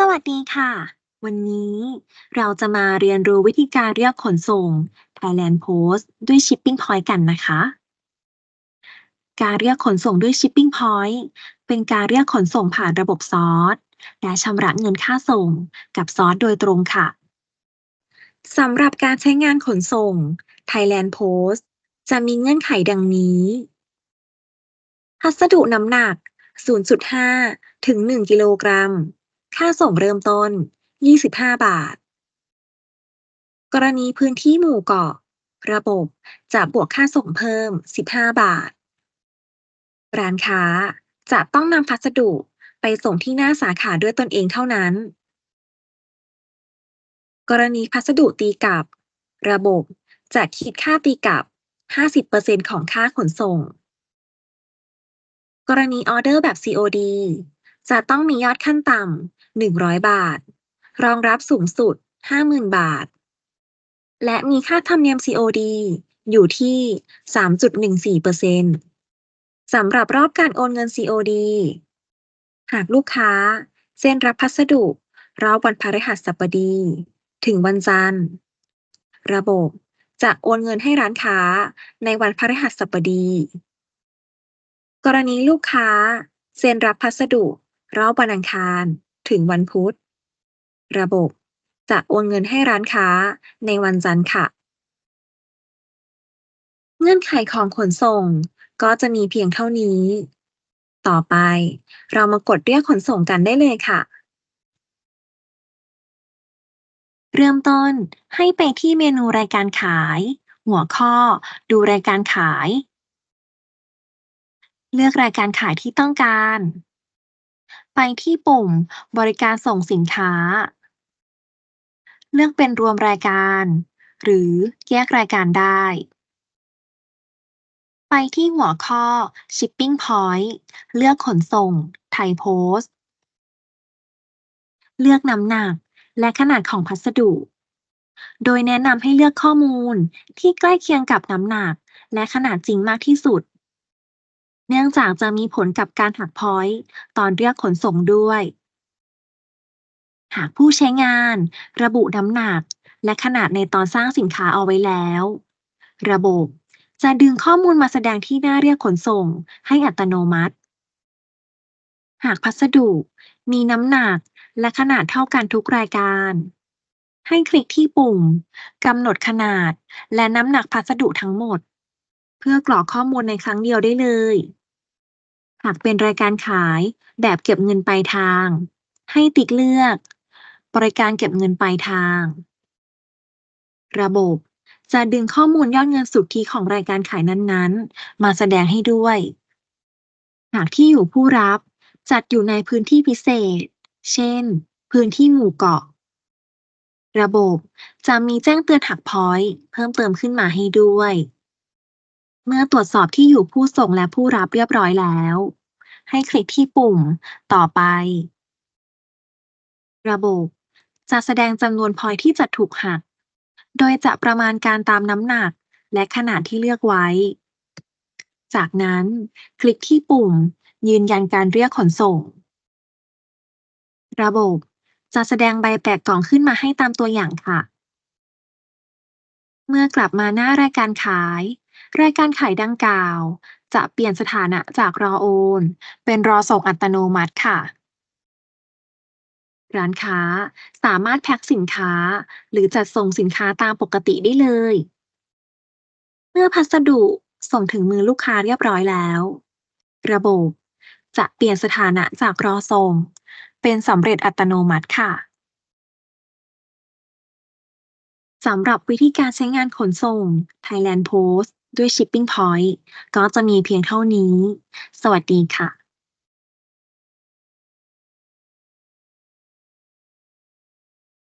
สวัสดีค่ะ วันนี้เราจะมาเรียนรู้วิธีการเรียกขนส่ง Thailand Post ด้วย Shipping Point กันนะคะ การเรียกขนส่งด้วย Shipping Point เป็นการเรียกขนส่งผ่านระบบซอสและชำระเงินค่าส่งกับซอสโดยตรงค่ะสำหรับการใช้งานขนส่ง Thailand Post จะมีเงื่อนไขดังนี้พัสดุน้ำหนัก 0.5 ถึง 1 กิโลกรัม ค่าส่งเริ่มต้น 25 บาท กรณีพื้นที่หมู่เกาะ ระบบจะบวกค่าส่งเพิ่ม 15 บาท ร้านค้าจะต้องนำพัสดุไปส่งที่หน้าสาขาด้วยตนเองเท่านั้น กรณีพัสดุตีกลับ ระบบจะคิดค่าตีกลับ 50%ของค่าขนส่ง กรณีออเดอร์แบบ COD จะต้องมียอดขั้นต่ำ 100 บาท รองรับสูงสุด 50,000 บาท และมีค่าธรรมเนียม COD อยู่ที่ 3.14%สำหรับรอบการโอนเงิน COD หากลูกค้าเซ็นรับพัสดุ รอบวันพฤหัสบดี ถึงวันจันทร์ ระบบจะโอนเงินให้ร้านค้าในวันพฤหัสบดี กรณีลูกค้า เซ็นรับพัสดุ รอบวันอังคาร ถึงวันพุธ ระบบ จะโอนเงินให้ร้านค้าในวันจันทร์ค่ะ เงื่อนไขของขนส่งก็จะมีเพียงเท่านี้ ต่อไปเรามากดเรียกขนส่งกันได้เลยค่ะ เริ่มต้นให้ไปที่เมนูรายการขาย หัวข้อ ดูรายการขาย เลือกรายการขายที่ต้องการ ไปที่ปุ่มบริการส่งสินค้า เลือกเป็นรวมรายการ หรือแยกรายการได้ ไปที่หัวข้อ Shipping Point เลือกขนส่ง Thai Post เลือกน้ำหนักและขนาดของพัสดุ โดยแนะนำให้เลือกข้อมูลที่ใกล้เคียงกับน้ำหนักและขนาดจริงมากที่สุด เนื่องจากจะมีผลกับการหักพอยต์ตอนเรียกขนส่งด้วย หากผู้ใช้งานระบุน้ำหนักและขนาดในตอนสร้างสินค้าเอาไว้แล้ว ระบบจะดึงข้อมูลมาแสดงที่หน้าเรียกขนส่งให้อัตโนมัติ หากพัสดุมีน้ำหนักและขนาดเท่ากันทุกรายการ ให้คลิกที่ปุ่มกำหนดขนาดและน้ำหนักพัสดุทั้งหมด เพื่อกรอกข้อมูลในครั้งเดียวได้เลย หากเป็นรายการขายแบบเก็บเงินปลายทาง ให้ติ๊กเลือก บริการเก็บเงินปลายทาง ระบบจะดึงข้อมูลยอดเงินสุทธิของรายการขายนั้นๆ มาแสดงให้ด้วย หากที่อยู่ผู้รับจัดอยู่ในพื้นที่พิเศษ เช่น พื้นที่หมู่เกาะ ระบบจะมีแจ้งเตือนหักพอยต์เพิ่มเติมขึ้นมาให้ด้วย เมื่อตรวจสอบที่อยู่ผู้ส่งและผู้รับเรียบร้อยแล้ว ให้คลิกที่ปุ่ม ต่อไป ระบบ จะแสดงจำนวนพอยที่จะถูกหัก โดยจะประมาณการตามน้ำหนักและขนาดที่เลือกไว้ จากนั้น คลิกที่ปุ่ม ยืนยันการเรียกขนส่ง ระบบ จะแสดงใบแตกกล่องขึ้นมาให้ตามตัวอย่างค่ะ เมื่อกลับมาหน้ารายการขาย รายการขายดังกล่าว จะเปลี่ยนสถานะจากรอโอน เป็นรอส่งอัตโนมัติค่ะ ร้านค้าสามารถแพ็คสินค้า หรือจัดส่งสินค้าตามปกติได้เลย เมื่อพัสดุส่งถึงมือลูกค้าเรียบร้อยแล้ว ระบบจะเปลี่ยนสถานะจากรอส่ง เป็นสำเร็จอัตโนมัติค่ะสำหรับวิธีการใช้งานขนส่ง Thailand Post ด้วย Shipping Point ก็จะมีเพียงเท่านี้ สวัสดีค่ะ